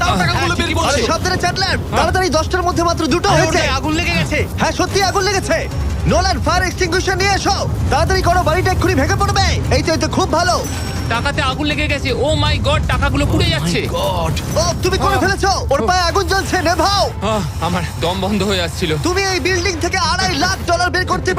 তার টাকাগুলো বের করছে। সাবধানে চ্যাটলার তাড়াতাড়ি দশটার মধ্যে মাত্র দুটো হয়েছে। আগুন লেগে গেছে হ্যাঁ সত্যি আগুন লেগেছে। নোলান ফায়ার এক্সটিংগুইশার নিয়ে এসো। তাড়াতাড়ি করো বাড়িটা এক্ষুনি ভেঙে পড়বে। এই তো এই তো খুব ভালো। টাকাতে আগুন লেগে গেছে ও মাই গড টাকাগুলো পুড়ে যাচ্ছে। গড। ও তুমি করে ফেলেছো। ওর পায়ে আগুন জ্বলছে নেভাও। আমার দম বন্ধ হয়ে আসছিল। তুমি এই বিল্ডিং থেকে আড়াই লাখ ডলার বের করতে